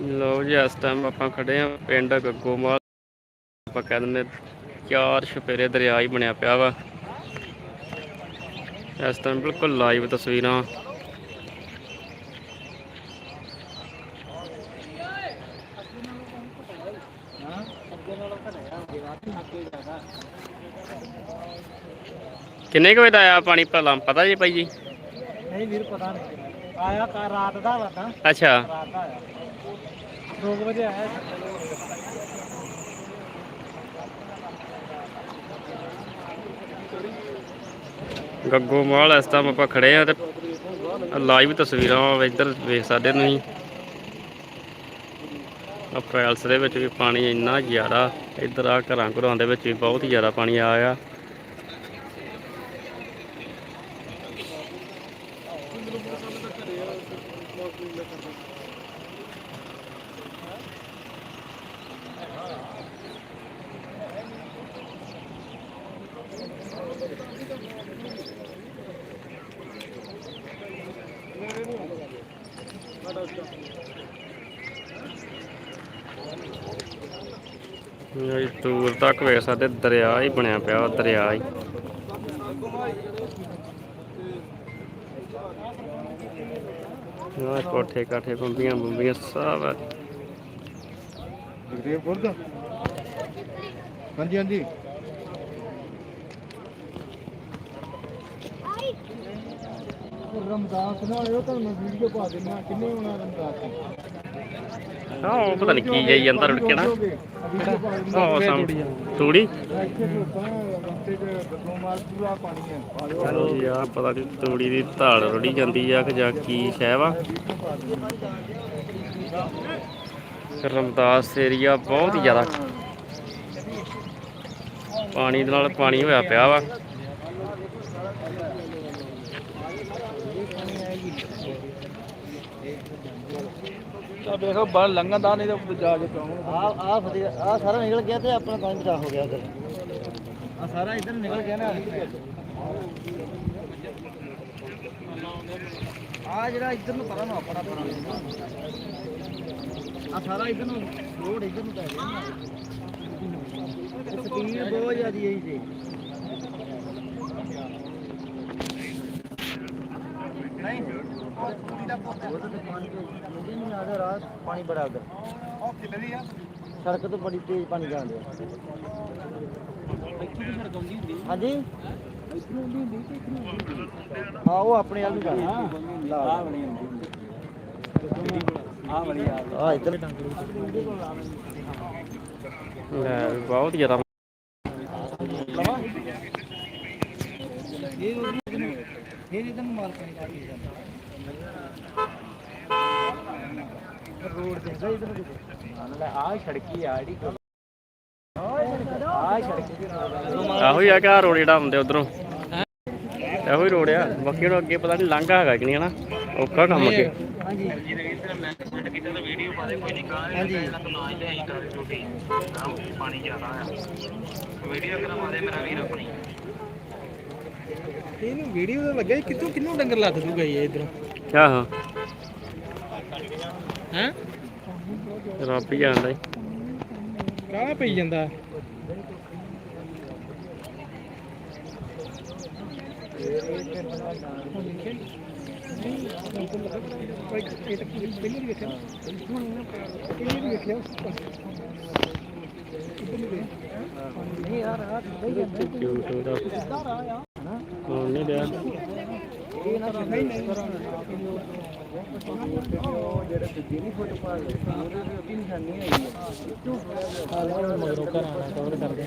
ਲੋ ਜੀ, ਇਸ ਟਾਈਮ ਆਪਾਂ ਖੜੇ ਆ ਪਿੰਡ ਗੱਗੋਮਾਲ ਆਪਾਂ ਕਹਿ ਦਿੰਦੇ ਚਾਰ ਛਪੇਰੇ ਦਰਿਆ ਹੀ ਬਣਿਆ ਪਿਆ ਵਾ। ਇਸ ਟਾਈਮ ਬਿਲਕੁਲ ਲਾਈਵ ਤਸਵੀਰਾਂ। ਕਿੰਨੇ ਕੁ ਵਜੇ ਦਾ ਆਇਆ ਪਾਣੀ ਭਲਾ ਪਤਾ ਜੀ ਭਾਈ ਜੀ? ਨਹੀਂ ਵੀਰ ਪਤਾ ਨਹੀਂ। ਆਇਆ ਕਾ ਰਾਤ ਦਾ ਵਾ ਤਾਂ। ਅੱਛਾ। ਰਾਤ ਦਾ ਆਇਆ। 2 ਵਜੇ ਆਇਆ ਗੱਗੋਮਾਲ ਇਸ ਟਾਈਮ ਆਪਾਂ ਖੜੇ ਆ ਤੇ ਲਾਈਵ ਤਸਵੀਰਾਂ ਇੱਧਰ ਵੇਖ ਸਕਦੇ ਤੁਸੀਂ। ਆ ਦੇ ਵਿੱਚ ਵੀ ਪਾਣੀ ਇੰਨਾ ਜ਼ਿਆਦਾ, ਇੱਧਰ ਆ ਘਰਾਂ ਘਰਾਂ ਦੇ ਵਿੱਚ ਵੀ ਬਹੁਤ ਹੀ ਜ਼ਿਆਦਾ ਪਾਣੀ ਆਇਆ। ਇਹ ਦੂਰ ਤੱਕ ਵੇਖ ਸਕਦੇ ਦਰਿਆ ਹੀ ਬਣਿਆ ਪਿਆ ਦਰਿਆ ਹੀ। ਆਹ ਕੋਠੇ ਕਾਠੇ ਬੰਬੀਆਂ ਬੰਬੀਆਂ ਸਭ ਆ। ਜਗਦੇਵਪੁਰ ਦਾ ਹਾਂਜੀ ਹਾਂਜੀ। ਰਮਦਾਸ ਨਾਲ ਇਹ ਤੁਹਾਨੂੰ ਵੀਡੀਓ ਪਾ ਦੇਣਾ ਕਿੰਨੇ ਹੋਣਾ ਰਮਦਾਸ? ਹਾਂ, ਉਹ ਪਤਾ ਨਹੀਂ ਕੀ ਜਾਈ ਜਾਂਦਾ ਰੁੜ ਕੇ ਨਾ ਉਹ ਸਮ ਤੂੜੀ? ਇੱਥੇ ਲੋਕਾਂ ਆ ਪਤਾ ਨਹੀਂ ਤੂੜੀ ਦੀ ਧਾਲ ਰੁੜੀ ਜਾਂਦੀ ਆ ਕਿ ਜਾਂ ਕੀ ਸ਼ੈ ਵਾ ਰਮਦਾਸ ਏਰੀਆ ਬਹੁਤ ਹੀ ਜ਼ਿਆਦਾ। ਪਾਣੀ ਦੇ ਨਾਲ ਪਾਣੀ ਹੋਇਆ ਪਿਆ ਵਾ। ਤਾਂ ਵੇਖੋ ਬਾਹਰ ਲੰਘਣ ਦਾ ਨਹੀਂ ਤਾਂ ਜਾ ਕੇ ਪਾਉਂ ਆ ਆ ਫਤਿਹ ਆ ਸਾਰਾ ਨਿਕਲ ਗਿਆ ਤੇ ਆਪਣਾ ਪਾਣੀ ਬਚਾ ਹੋ ਗਿਆ ਉਧਰ। ਆ ਸਾਰਾ ਇਧਰ ਨਿਕਲ ਗਿਆ ਨਾ। ਆ ਜਿਹੜਾ ਇੱਧਰ ਨੂੰ ਪਰਾਂ ਨੂੰ ਆਪਣਾ ਪਰਾਂ ਆ ਸਾਰਾ ਇੱਧਰ ਨੂੰ ਰੋਡ ਇੱਧਰ ਨੂੰ ਪੈ ਗਿਆ ਸਪੀਡ ਬਹੁਤ ਜ਼ਿਆਦੀ ਹੈ ਜੀ। ਹੁੰਦੀ ਤੇ ਇੱਥੋਂ ਆਉਂਦੀ ਹੁੰਦੀ ਹਾਂ। ਉਹ ਆਪਣੇ ਆਪ ਹੀ ਜਾਂਦੀ ਆ ਵਾਲੀ ਆਉਂਦੀ ਆ ਵਾਲੀ ਆ। ਆ ਇੱਧਰ। ਲੈ ਬਹੁਤ ਜ਼ਿਆਦਾ। ਇਹ ਇਹ ਇਧਰ ਨੂੰ ਮਾਰ ਕੇ ਜਾਂਦਾ। ਰੋਡ ਤੇ ਇਧਰ ਨੂੰ ਕਿਤੇ ਆ ਸੜਕੀ ਆ ਜਿਹੜੀ ਆ ਸੜਕੀ ਇਹੋ ਹੀ ਆ ਕਿ ਰੋਡ ਜਿਹੜਾ ਆਉਂਦੇ ਉਧਰੋਂ। ਇਹੋ ਹੀ ਰੋਡ ਆ। ਬਾਕੀ ਨੂੰ ਅੱਗੇ ਪਤਾ ਨਹੀਂ ਲੰਘਾ ਹੈਗਾ ਕਿ ਨਹੀਂ ਹਨਾ। ਔਖਾ ਕੰਮ ਅੱਗੇ। ਹਾਂਜੀ ਹਾਂਜੀ ਇਹਨੂੰ ਵੀਡੀਓ ਤਾਂ ਲੱਗਿਆ ਕਿੱਥੋਂ ਕਿੰਨੂੰ ਡੰਗਰ ਲੱਗ ਦੂਗਾ ਇਹ ਇਧਰੋਂ? ਆਹੋ ਹੈ? ਰੱਬ ਹੀ ਜਾਣਦਾ ਈ। ਕਾਹ ਪਈ ਜਾਂਦਾ? ਨਹੀਂ ਯਾਰ ਆ ਕਿਊਟ ਉਹਦਾ ਹੁਣ ਨਹੀਂ ਰਿਹਾ। ਇਹ ਨਾ ਨਹੀਂ ਨਹੀਂ ਜਿਹੜੇ ਦੂਜੀ ਨਹੀਂ ਫੋਟੋ ਪਾ ਉਹਦੇ ਤੇ ਉਹਦੀ ਨਿਸ਼ਾਨੀ ਆਈ ਹੈ ਮਗਰੋਂ ਘਰਾਂ ਦਾ ਕਵਰ ਕਰਦੇ